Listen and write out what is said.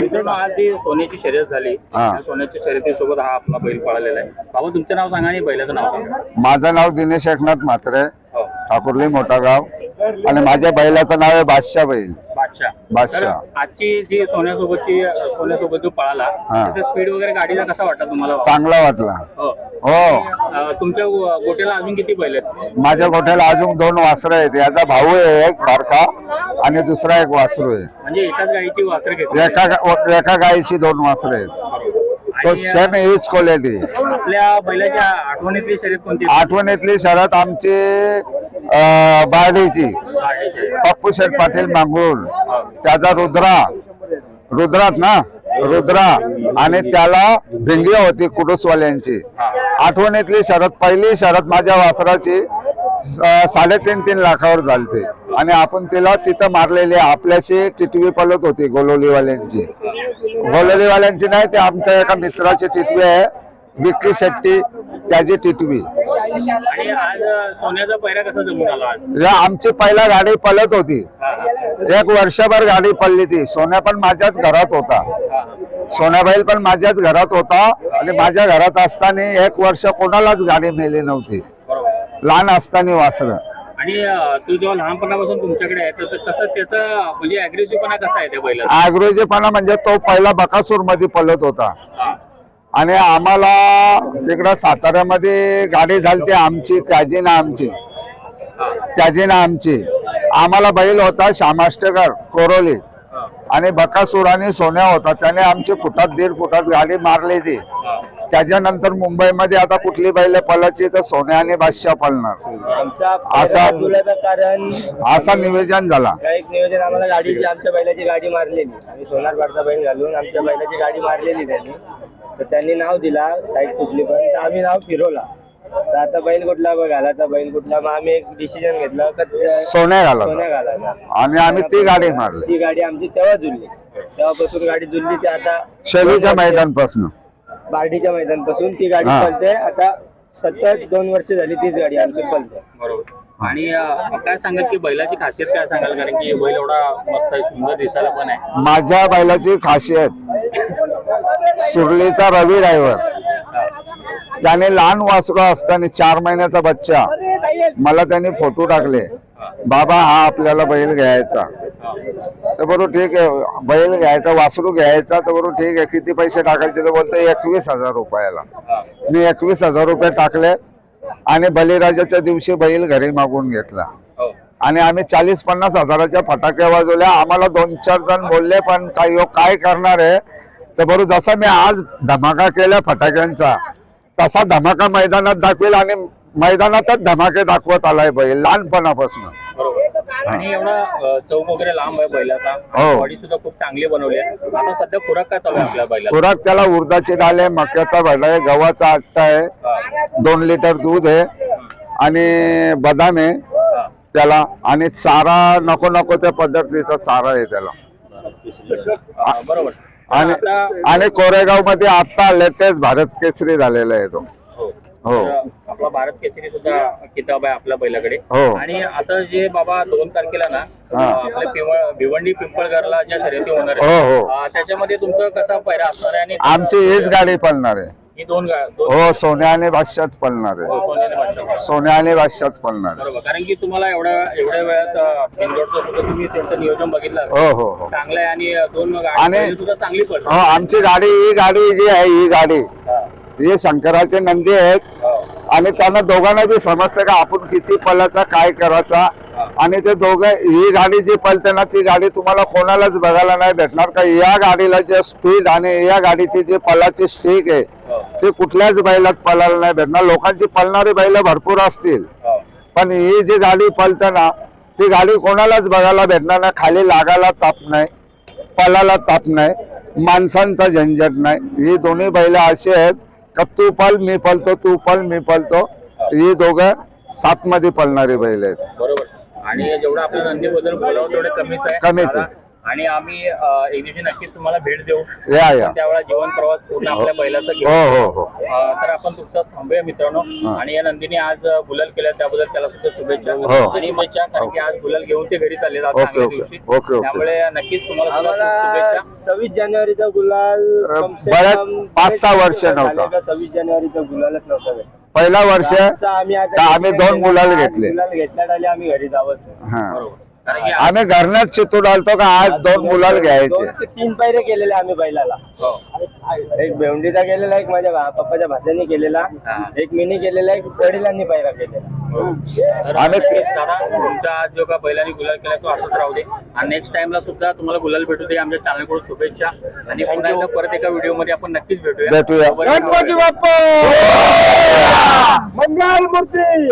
मित्रांनो आज जी सोन्याची शर्यत झाली. हा. त्या सोन्याच्या शर्यतीसोबत हा आपला बैल पळालेला आहे. बाबा तुमचं नाव सांगा आणि बैलाचं नाव सांगा. माझं नाव दिनेश एकनाथ म्हात्रे. हो. ठाकुर्ली मोठा गाव. आणि माझ्या बैलाचं नाव आहे बादशाह बैल. बादशाह. बादशाह. तर आजची जी सोन्यासोबतची सोन्यासोबत जो पळाला हा. त्याचा स्पीड वगैरे गाडीचा कसा वाटला तुम्हाला? चांगला वाटला. हो. हो. अं, तुमच्या गो- गोट्याला अजून किती बैल आहेत? माझ्या गोठ्याला अजून दोन वासरं आहेत. याचा भाऊ आहे एक बारका. आणि दुसरा एक वासरू आहे. म्हणजे एकाच वासर एका गा- एका गायीची दोन वासरं आहेत. तो आणि सेम हीच क्वालिटी. आपल्या बैलाच्या आठवणीतली शर्यत कोणती? आठवणीतली शरद आमची अं, बारडीची. गाडीची पप्पू शेठ पाटील मांगूळ. त्याचा रुद्रा. रुद्रात ना? रुद्रा. आणि त्याला भिंगी होती कुडूसवाल्यांची. आठवणीतली शरद पहिली शरद माझ्या वासराची साडेतीन तीन लाखावर चालते आणि आपण तिला तिथं मारलेली आपल्याशी टिटवी पलत होती गोलोलीवाल्यांची. गोलोलीवाल्यांची नाही ते आमच्या एका मित्राची टिटवी आहे विक्की शेट्टी त्याची टिटवी. सोन्याचा या आमची पहिला गाडी पलत होती. एक वर्षभर गाडी पडली ती. सोन्या पण माझ्याच घरात होता. सोन्याबाईल पण माझ्याच घरात होता. आणि माझ्या घरात असताना एक वर्ष कोणालाच गाडी मिळली नव्हती. लहान असताना वासर आणि अं, तू जेव्हा लहानपणापासून तुमच्याकडे आहे तर ते कसं त्याचं म्हणजे अग्रेसिव्हपणा कसा आहे त्या बैलाचा? आग्रोजीपणा म्हणजे तो पहिला बकासूरमध्ये पलत होता. आणि आम्हाला तिकडं साताऱ्यामध्ये गाडी झाली आमची त्याची ना आमची. त्याची ना आमची. आम्हाला बैल होता श्यामाष्टेकर कोरोली. आणि बकासूर आणि सोन्या होता. त्याने आमची फुटात दीड फुटात गाडी मारली ती. त्याच्यानंतर मुंबईमध्ये आता कुठली बैल पळायची तर सोन्या आणि बादशाह पळणार. असा- कारण असा निवेदन झाला. एक नियोजन आम्हाला गाडीची आमच्या बैलाची गाडी मारलेली. आम्ही सोनार बैल घालून आमच्या बैलाची गाडी मारलेली त्यांनी. तर त्यांनी नाव दिला साईड कुठली पण. तर आम्ही नाव फिरवला. तर आता बैल कुठला बघ घालायचा बैल कुठला. मग आम्ही एक डिसिजन घेतलं सोन्या घाला. सोन्या घालायचा आणि आम्ही ती गाडी मारली. ती गाडी आमची तेव्हा जुळली. तेव्हापासून गाडी जुळली ती आता शेवीच्या मैदानपासून. बार्डीच्या मैदानपासून ती गाडी हा. पळते आता सतत दोन वर्ष झाली तीच गाडी आमची पळते बरोबर. आणि अं, काय सांगाल की बैलाची खासियत काय सांगाल? कारण की बैल एवढा मस्त आहे सुंदर दिसायला पण आहे. माझ्या बैलाची खासियत सुरलीचा रवी ड्रायव्हर त्याने लहान वासरू असताना चार महिन्याचा बच्चा. मला त्याने फोटो टाकले. बाबा हा आपल्याला बैल घ्यायचा. तर बरोबर ठीक आहे. बैल घ्यायचा वासरू घ्यायचा तर बरोबर ठीक आहे. किती पैसे टाकायचे तर बोलतो एकवीस हजार रुपयाला. मी एकवीस हजार रुपये टाकले आणि बलिराजाच्या दिवशी बैल घरी मागून घेतला. हो. आणि आम्ही चाळीस पन्नास हजाराच्या फटाके वाजवल्या आम्हाला दोन चार जण बोलले पण काही काय करणार आहे? तर बरोबर जसा मी आज धमाका केला फटाक्यांचा तसा धमाका मैदानात दाखवेल आणि मैदानातच धमाके दाखवत आलाय बैल लहानपणापासून. बरोबर. आणि एवढा चौक वगैरे लांब आहे बैलाचा. हो. बॉडी सुद्धा खूप चांगली बनवली आहे. आता सध्या खुराक काय चालू आहे आपल्या बैलाला खुराक त्याला उडदाची डाळ आहे मक्याचा भरडा आहे गव्हाचा आट्टा आहे. दोन लिटर दूध आहे आणि बदाम आहे. त्याला. आणि चारा नको नको त्या पद्धतीचा चारा आहे त्याला. बरोबर. आणि आणि कोरेगावमध्ये आता लेटेस्ट भारत केसरी झालेला आहे तो. हो आपला भारत केसरी सुद्धा किताब आहे आपल्या बैलाकडे हो. आणि आता जे बाबा दोन तारखेला ना हा. आपल्या पिवळ भिवंडी पिंपळगरला ज्या शर्यती होणार हो, आहेत, हो. अं, त्याच्यामध्ये तुमचं कसा पैरा असणार आहे आणि आमची हीच गाडी पळणार आहे ही दोन गा- दोन हो सोन्या आणि बादशात पळणार आहे सोन्याने भाषा सोन्या आणि बादशात पळणार आहे. बरोबर कारण की तुम्हाला एवढ्या एवढ्या वेळात अं, बिनजोडचं सुद्धा तुम्ही त्यांचं नियोजन बघितलं असेल. हो हो हो चांगलं आहे आणि अं, दोन आणि- गाडी सुद्धा चांगली हो आमची गाडी ही गाडी जी आहे ही गाडी ही शंकराचे नंदी आहेत. आणि त्यांना दोघांना बी समजतं का आपण किती पलाचा काय करायचा. आणि ते दोघं ही गाडी जी पळते ना ती गाडी तुम्हाला कोणालाच बघायला नाही भेटणार का? या गाडीला जे स्पीड आणि या गाडीची जी पलाची स्टिक आहे ते कुठल्याच बैलात पळायला नाही भेटणार. लोकांची पळणारी बैल भरपूर असतील. पण ही जी गाडी पळते ना ती गाडी कोणालाच बघायला भेटणार नाही. खाली लागायला ताप नाही पलाला ताप नाही माणसांचा झंझट नाही. ही दोन्ही बैल अशी आहेत का तू पल मी पलतो तू पल मी पलतो ही दोघं सात मध्ये पळणारी बैल आहेत. बरोबर. आणि जेवढं आपल्या नंदीबद्दल बोलावं तेवढं कमीच आहे. कमीच आहे. आणि आम्ही अं, एक दिवशी नक्कीच तुम्हाला भेट देऊ. या या. त्यावेळेला जीवन प्रवास पूर्ण आपल्या बैलाचा हो घेऊ. हो हो अं, तर आपण तुमचाच थांबूया मित्रांनो. आणि या नंदीने आज अं, गुलाल केला त्याबद्दल त्याला सुद्धा शुभेच्छा. हो. आणि शुभेच्छा कारण की आज गुलाल घेऊन ते घरी चालले जात ओके, चांगल्या ओके. दिवशी. Okay, okay. त्यामुळे नक्कीच तुम्हाला सुद्धा खूप आम्हाला शुभेच्छा. सव्वीस जानेवारीचा गुलाल अ, कम से बऱ्याच कम पाच सहा वर्ष झाले नव्हता. का सव्वीस जानेवारीचा गुलालच नव्हता भेटला. पहिला वर्ष आम्ही आता आम्ही दोन गुलाल आज घेतले. गुलाल घेतल्या आले आम्ही घरी जावंच हा. बरोबर. आम्ही घरनच चितूर आलतो का आज दोन गुलाल घ्यायचे. ते तीन पैरे केलेले आम्ही बैलाला. हो. एक भेवंडीचा केलेला एक माझ्या भा- पप्पाच्या भाच्याने केलेला हा. एक मिनी केलेला एक वडिलांनी पैरा केलेला दादा तुमचा आज जो का बैलांनी गुलाल केला तो असंच राहू दे. आणि नेक्स्ट टाइमला सुद्धा तुम्हाला गुलाल भेटू दे आमच्या चॅनलकडून शुभेच्छा. आणि पुन्हा एकदा परत एका व्हिडिओमध्ये आपण नक्कीच भेटूया. भेटूया. गणपती बाप्पा! मंगल मूर्ती!